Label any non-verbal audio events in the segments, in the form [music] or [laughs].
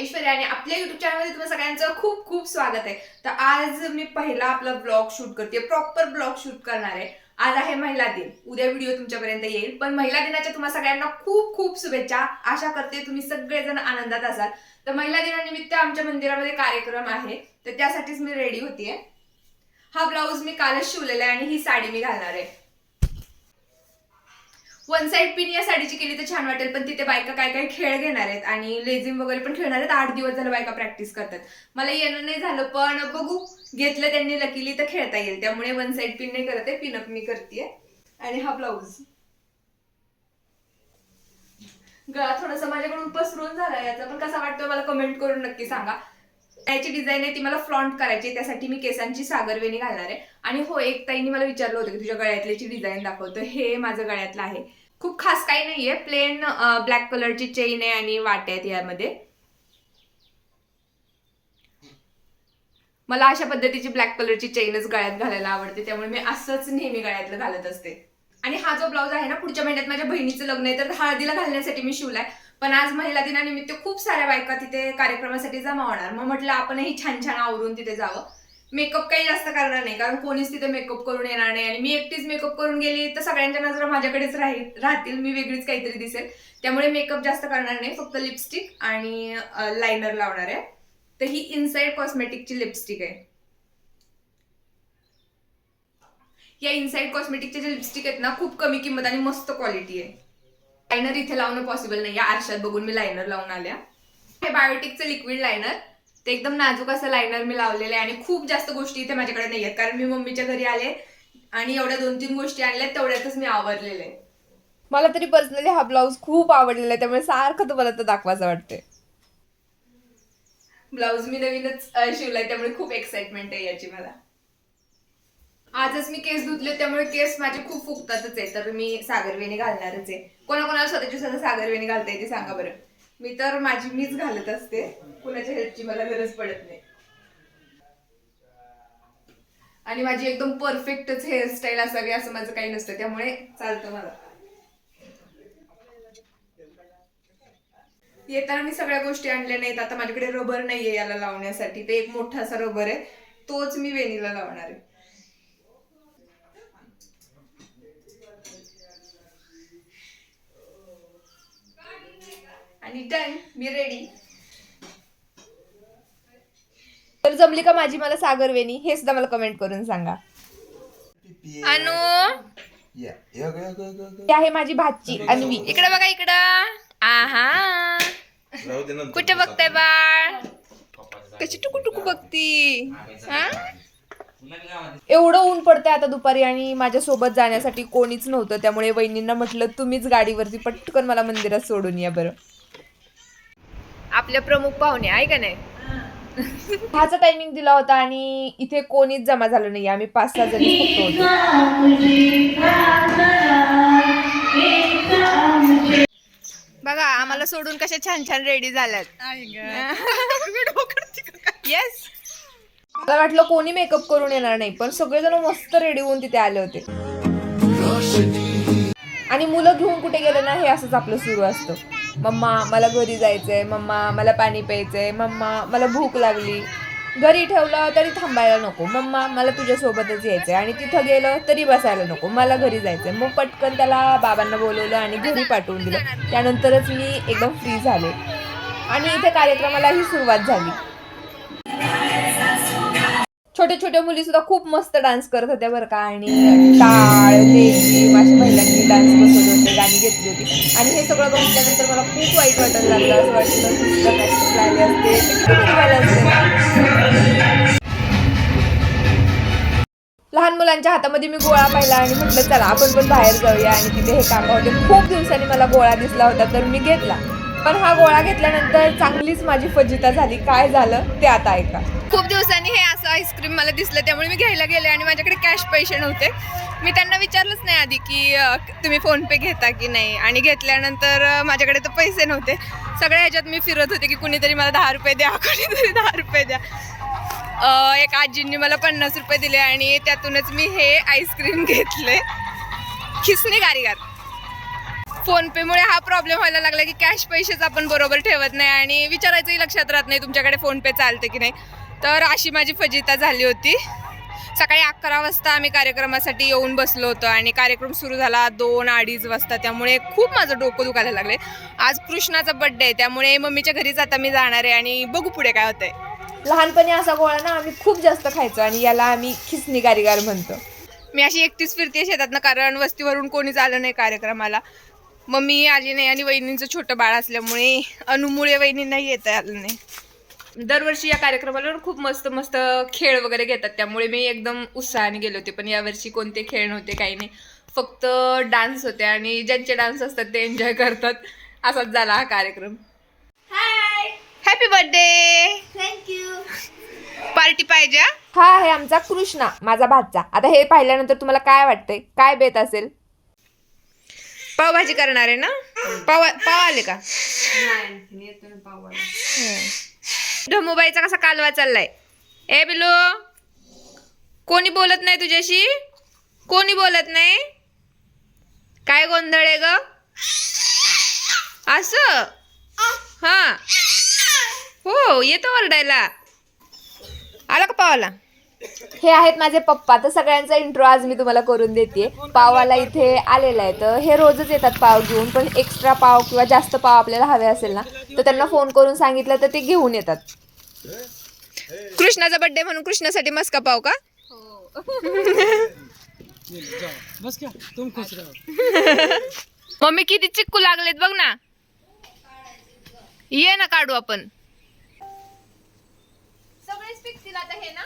ऐश्वर्या आणि आपल्या युट्यूब चॅनलमध्ये तुम्हाला सगळ्यांचं खूप खूप स्वागत आहे. तर आज मी पहिला आपला ब्लॉग शूट करते प्रॉपर ब्लॉग शूट करणार आहे. आज आहे महिला दिन. उद्या व्हिडिओ तुमच्यापर्यंत येईल. पण महिला दिनाच्या तुम्हाला सगळ्यांना खूप खूप शुभेच्छा. आशा करते तुम्ही सगळेजण आनंदात असाल. तर महिला दिनानिमित्त आमच्या मंदिरामध्ये कार्यक्रम आहे. तर त्यासाठीच मी रेडी होतीये. हा ब्लाऊज मी कालच शिवलेला आहे आणि ही साडी मी घालणार आहे. वन साइड पिन या साडीची केली तर छान वाटेल पण तिथे बायका काय काय खेळ घेणार आहेत आणि लेझिम वगैरे पण खेळणार आहेत. आठ दिवस झालं बायका प्रॅक्टिस करतात. मला येणं नाही झालं पण बघू. घेतलं त्यांनी लकीली तर खेळता येईल. त्यामुळे वन साइड पिन नाही करत आहे पिनअप मी करते आणि हा ब्लाऊज गळा थोडासा माझ्याकडून पसरून झाला याचा पण कसा वाटतोय मला कमेंट करून नक्की सांगा. याची डिझाईन आहे ती मला फ्रॉन्ट करायची त्यासाठी मी केसांची सागरवेणी घालणार आहे. आणि हो एक ताईने मला विचारलं होतं की तुझ्या गळ्यातल्याची डिझाईन दाखवतो हे माझं गळ्यातलं आहे. खूप खास काही नाहीये. प्लेन ब्लॅक कलरची चेन आहे आणि वाट्या आहेत यामध्ये. मला अशा पद्धतीची ब्लॅक कलरची चेनच गळ्यात घालायला आवडते. त्यामुळे मी असंच नेहमी गळ्यातलं घालत असते. आणि हा जो ब्लाऊज आहे ना पुढच्या महिन्यात माझ्या बहिणीचं लग्न आहे तर हळदीला घालण्यासाठी मी शिवलाय. पण आज महिला दिनानिमित्त खूप साऱ्या बायका तिथे कार्यक्रमासाठी जमा होणार. मग म्हटलं आपणही छान छान आवरून तिथे जावं. मेकअप काही जास्त करणार नाही कारण कोणीच तिथे मेकअप करून येणार नाही. आणि मी एकटीच मेकअप करून गेली तर सगळ्यांच्या नजरा माझ्याकडेच राहील राहतील. मी वेगळीच काहीतरी दिसेल. त्यामुळे मेकअप जास्त करणार नाही फक्त लिपस्टिक आणि लायनर लावणार आहे. तर ही इनसाइड कॉस्मेटिकची लिपस्टिक आहे. या इनसाइड कॉस्मेटिकचे जे लिपस्टिक आहेत ना खूप कमी किंमत आणि मस्त क्वालिटी आहे. लायनर इथे लावणं पॉसिबल नाही. या आरशात बघून मी लायनर लावून आल्या. हे बायोटिकचं लिक्विड लायनर ते एकदम नाजूक असं लायनर मी लावलेलं आहे आणि खूप जास्त गोष्टी इथे माझ्याकडे नाही आहेत कारण मी मम्मीच्या घरी आले आणि एवढ्या दोन तीन गोष्टी आणल्या तेवढ्यातच मी आवरलेले. आहे मला तरी पर्सनली हा ब्लाऊज खूप आवडलेला आहे त्यामुळे सारखं तुम्हाला तर दाखवायचं वाटते ब्लाऊज मी नवीनच अं, शिवलाय त्यामुळे खूप एक्साइटमेंट आहे याची मला. आजच मी केस धुतले त्यामुळे केस माझे खूप फुगतातच आहे तर मी सागरवेणी घालणारच आहे. कोणाकोणाला स्वतःची स्वतः सागरवेणी घालता येते सांगा बरं. मी तर माझी मीच घालत असते. कुणाच्या हेल्पची मला गरज पडत नाही. आणि माझी एकदम परफेक्टच हेअरस्टाईल असावी असं माझं काही नसतं. त्यामुळे चालतं मला. येताना मी सगळ्या गोष्टी आणल्या नाहीत. आता माझ्याकडे रबर नाहीये याला लावण्यासाठी. ते एक मोठा असा रबर आहे. तोच मी वेणीला लावणार आहे. आणि डन मी रेडी तर जमली का माझी? मला सागरवेणी हे सुद्धा मला कमेंट करून सांगा. अनु? आहे माझी भाची अन्वी. इकडे बघा इकडं. आहा. कुठे बघताय बाळ? कशी टुकू टुकू बघती? हा? एवढं ऊन पडतंय आता दुपारी आणि माझ्या सोबत जाण्यासाठी कोणीच नव्हतं. त्यामुळे वहिनींना म्हटलं तुम्हीच गाडीवरती पटकन मला मंदिरात सोडून या बरं. आपल्या प्रमुख पाहुणे आहे का नाही? ह्याचा टायमिंग दिला होता आणि इथे कोणीच जमा झालं नाही आम्ही पाच सहा जणी फक्त होतो. बघा आम्हाला सोडून कशा छान छान रेडी झाल्यात. येस मला वाटलं कोणी मेकअप करून येणार नाही पण सगळेजण मस्त रेडी होऊन तिथे आले होते. आणि मुलं घेऊन कुठे गेले ना हे असंच आपलं सुरू असतं. मम्मा मला घरी जायचंय. मम्मा मला पाणी प्यायचंय. मम्मा मला भूक लागली. घरी ठेवलं तरी थांबायला नको. मम्मा मला तुझ्यासोबतच यायचंय. आणि तिथं गेलं तरी बसायला नको. मला घरी जायचंय. मग पटकन त्याला बाबांना बोलवलं आणि घरी पाठवून दिलं. त्यानंतरच मी एकदम फ्री झाले. आणि इथे कार्यक्रमालाही सुरुवात झाली. छोट्या छोट्या मुली सुद्धा खूप मस्त डान्स करत होत्या बरं का. आणि टाळ लेझीम अशा महिलांनी डान्स बसवले होते गाणी घेतली होती. आणि हे सगळं बघितल्यानंतर मला खूप वाईट वाटायला लागलं. असं वाटलं असते. लहान मुलांच्या हातामध्ये मी गोळा पाहिला आणि म्हटलं चला आपण पण बाहेर जाऊया आणि तिथे हे काम होते. खूप दिवसांनी मला गोळा दिसला होता तर मी घेतला. पण हा गोळा घेतल्यानंतर चांगलीच माझी फजिता झाली. काय झालं ते आता ऐका. खूप दिवसांनी हे असं आईस्क्रीम मला दिसलं त्यामुळे मी घ्यायला गेले आणि माझ्याकडे कॅश पैसे नव्हते. मी त्यांना विचारलंच नाही आधी की तुम्ही फोनपे घेता की नाही? आणि घेतल्यानंतर माझ्याकडे तर पैसे नव्हते. सगळ्या ह्याच्यात मी फिरत होते की कुणीतरी मला दहा रुपये द्या [laughs] कुणीतरी दहा रुपये द्या. एक आजींनी मला पन्नास रुपये दिले आणि त्यातूनच मी हे आईस्क्रीम घेतले. खिसणे गारीगार फोनपेमुळे हा प्रॉब्लेम व्हायला लागला की कॅश पैसेच आपण बरोबर ठेवत नाही आणि विचारायचंही लक्षात राहत नाही तुमच्याकडे फोनपे चालते की नाही. तर अशी माझी फजिता झाली होती. सकाळी अकरा वाजता आम्ही कार्यक्रमासाठी येऊन बसलो होतो आणि कार्यक्रम सुरू झाला दोन अडीच वाजता. त्यामुळे खूप माझं डोकं दुखायला लागले. आज कृष्णाचा बड्डे आहे त्यामुळे मम्मीच्या घरीच आता मी जाणार आहे आणि बघू पुढे काय होतंय. लहानपणी असा गोळा ना आम्ही खूप जास्त खायचो आणि याला आम्ही खिसणी कारिगार म्हणतो. मी अशी एकटीच फिरते शेतातनं कारण वस्तीवरून कोणीच आलं नाही कार्यक्रमाला. मम्मी आली नाही आणि वहिनींचं छोटं बाळ असल्यामुळे अनुमुळे वहिनींनाही येता आलं नाही. दरवर्षी या कार्यक्रमाला खूप मस्त मस्त खेळ वगैरे घेतात. त्यामुळे मी एकदम उत्साहाने गेले होते. पण यावर्षी कोणते खेळ नव्हते काही नाही. फक्त डान्स होते आणि ज्यांचे डान्स असतात ते एन्जॉय करतात. असाच झाला हा कार्यक्रम. हॅपी बर्थडे थँक्यू पार्टी पाहिजे हा? आहे आमचा कृष्णा माझा भातचा आता हे पाहिल्यानंतर तुम्हाला काय वाटतंय? काय बेत असेल? पावभाजी करणार आहे ना? पाव पाव आले का? ढमूबाईचा कसा कालवा चाललाय? ए बिलो कोणी बोलत नाही तुझ्याशी? कोणी बोलत नाही? काय गोंधळ आहे ग? असं? हा. हो येतो ओरडायला. आला का पावाला? हे आहेत माझे पप्पा. तर सगळ्यांचा इंट्रो आज मी तुम्हाला करून देते पावाला इथे आलेला आहे. तर हे रोजच येतात पाव घेऊन पण एक्स्ट्रा पाव किंवा जास्त पाव आपल्याला हवे असेल ना तर त्यांना फोन करून सांगितलं तर ते घेऊन येतात. कृष्णाचा बर्थडे म्हणून कृष्णासाठी मस्का पाव का? बस क्या तुम खुश रहो मम्मी किती चिक्कू लागलेत बघ ना. ये ना काढू आपण. सगळेच पिकतील आता हे ना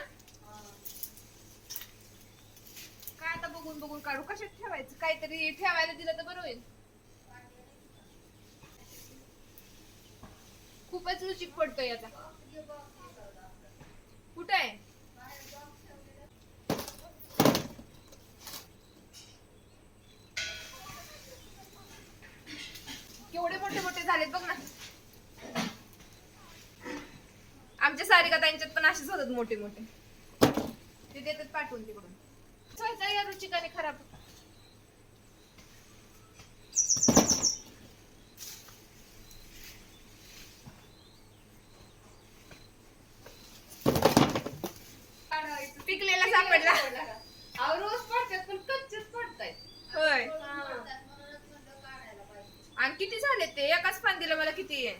काय आता बघून बघून काढू. कशात ठेवायचं? काहीतरी ठेवायला दिलं तर बरं होईल. खूपच रुचिक पडतोय आता. कुठं आहे? केवढे मोठे मोठे झालेत बघ ना. आमच्या सारिका त्यांच्यात पण असेच होतात मोठे मोठे. ते देतात पाठवून तिकडून. या रुचिकाने खराब पिकलेला सापडला. रोज पडतात पण कच्चेच पडतायत. होय. आणि किती झाले ते? एकाच फांदीला मला किती आहे?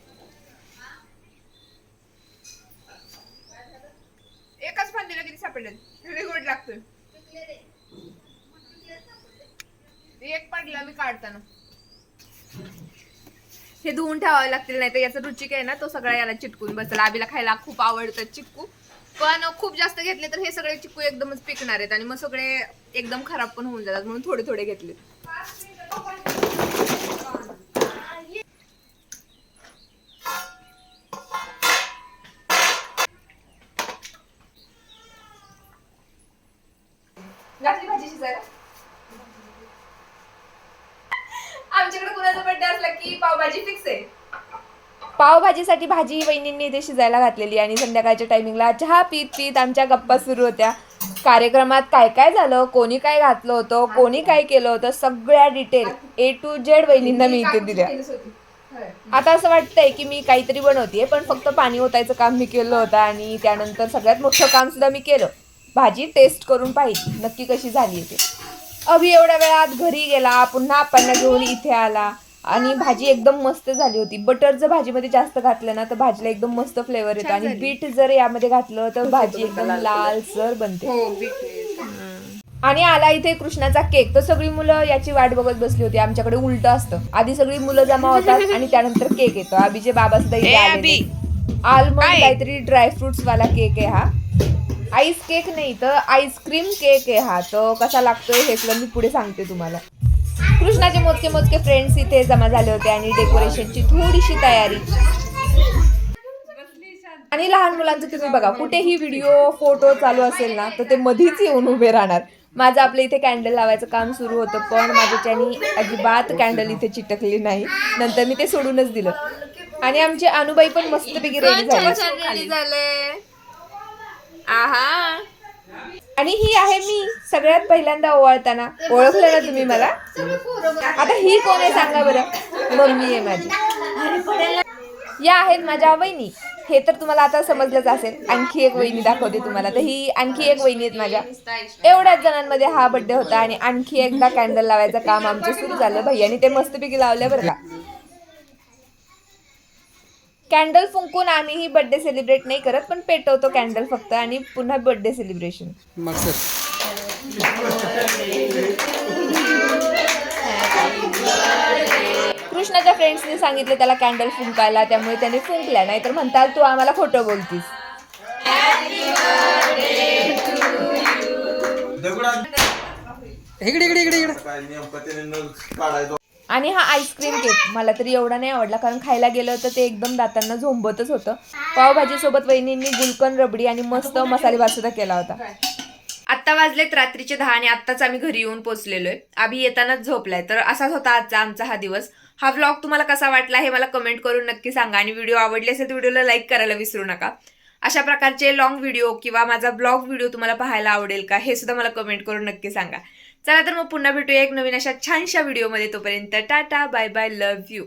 एकाच फांदीला किती सापडले? गुड लागतोय एक पडला मी काढताना. हे धुवून ठेवावे लागतील नाही तर याचा रुचिक आहे ना तो सगळा याला चिटकून बसला. आबीला खायला खूप आवडतात चिक्कू पण खूप जास्त घेतले तर हे सगळे चिक्कू एकदमच पिकणार आहेत आणि मग सगळे एकदम खराब पण होऊन जातात म्हणून थोडे थोडे घेतले. घातली भाजी शिजायला आमच्याकडे कुणाचा बर्थडे असला की पावभाजी फिक्स आहे. पावभाजीसाठी भाजी वहिनींनी इथे शिजायला घातलेली आणि संध्याकाळच्या टायमिंगला चहा पीत पीत आमच्या गप्पा सुरू होत्या. कार्यक्रमात काय काय झालं कोणी काय घातलं होतं कोणी काय केलं होतं सगळ्या डिटेल ए टू जेड वहिनींना मी इथे दिल्या. आता असं वाटतंय की मी काहीतरी बनवते पण फक्त पाणी ओतायचं काम मी केलं होतं आणि त्यानंतर सगळ्यात मोठं काम सुद्धा मी केलं. भाजी टेस्ट करून पाहिजे नक्की कशी झाली आहे ते? अभि एवढ्या वेळात घरी गेला पुन्हा आपण घेऊन इथे आला. आणि भाजी एकदम मस्त झाली होती. बटर जर भाजीमध्ये जास्त घातलं ना तर भाजीला एकदम मस्त फ्लेवर येतो. आणि बीट जर यामध्ये घातलं तर भाजी एकदम लालसर बनते. आणि आला इथे कृष्णाचा केक. तर सगळी मुलं याची वाट बघत बसली होती. आमच्याकडे उलट असतं. आधी सगळी मुलं जमा होतात [laughs] आणि त्यानंतर केक येतो. अभिचे बाबा सुद्धा. आलमंड काहीतरी ड्रायफ्रुट्स वाला केक आहे हा. आईस केक नाही तर आईस्क्रीम केक आहे हा. तर कसा लागतोय हे सगळं मी पुढे सांगते तुम्हाला. कृष्णाचे मोजके मोजके फ्रेंड्स इथे जमा झाले होते आणि डेकोरेशनची थोडीशी तयारी. आणि लहान मुलांचं तुम्ही बघा कुठेही व्हिडिओ फोटो चालू असेल ना तर ते मधीच येऊन उभे राहणार. माझं आपल्या इथे कॅन्डल लावायचं काम सुरू होतं पण माझ्याच्यानी अजिबात कॅन्डल इथे चिटकली नाही. नंतर मी ते सोडूनच दिलं. आणि आमचे अनुबाई पण मस्तपैकी रेडी झाली. झाले. आहा. आणि ही आहे मी सगळ्यात पहिल्यांदा ओवाळताना. ओळखलं ना तुम्ही मला? आता ही कोण आहे सांगा बरं? मम्मी आहे माझी. या आहेत माझ्या वहिनी. हे तर तुम्हाला आता समजलंच असेल. आणखी एक वहिनी दाखवते तुम्हाला. तर ही आणखी एक वहिनी आहेत माझ्या. एवढ्याच जणांमध्ये हा बड्डे होता आणि आणखी एकदा कॅन्डल लावायचं काम आमचं सुरू झालं. भैयानी ते मस्तपैकी लावले बरं का. कॅन्डल फुंकून आम्हीही बर्थडे सेलिब्रेट नाही करत पण पेटवतो कॅन्डल फक्त आणि पुन्हा बर्थडे सेलिब्रेशन कृष्णाच्या फ्रेंड्सने सांगितलं त्याला कॅन्डल फुंकायला त्यामुळे त्याने फुंकल्या नाहीतर म्हणतात तू आम्हाला खोटं बोलतीस. इकडे इकडे इकडे इकडे. आणि हा आईस्क्रीम केक मला तरी एवढा नाही आवडला कारण खायला गेलं तर ते एकदम दातांना झोंबतच होतं. पावभाजी सोबत वहिनींनी गुलकन रबडी आणि मस्त मसाले भात सुद्धा केला होता. आत्ता वाजलेत रात्रीचे दहा आणि आत्ताच आम्ही घरी येऊन पोचलेलो आहे. आम्ही येतानाच झोपलाय. तर असाच होता आजचा आमचा हा दिवस. हा व्लॉग तुम्हाला कसा वाटला हे मला कमेंट करून नक्की सांगा आणि व्हिडिओ आवडले असेल तर व्हिडिओला लाईक करायला विसरू नका. अशा प्रकारचे लॉंग व्हिडिओ किंवा माझा ब्लॉग व्हिडिओ तुम्हाला पाहायला आवडेल का हे सुद्धा मला कमेंट करून नक्की सांगा. चला तर मग पुन्हा भेटूया एक नवीन अशा छानशा व्हिडिओमध्ये तोपर्यंत tata bye bye love you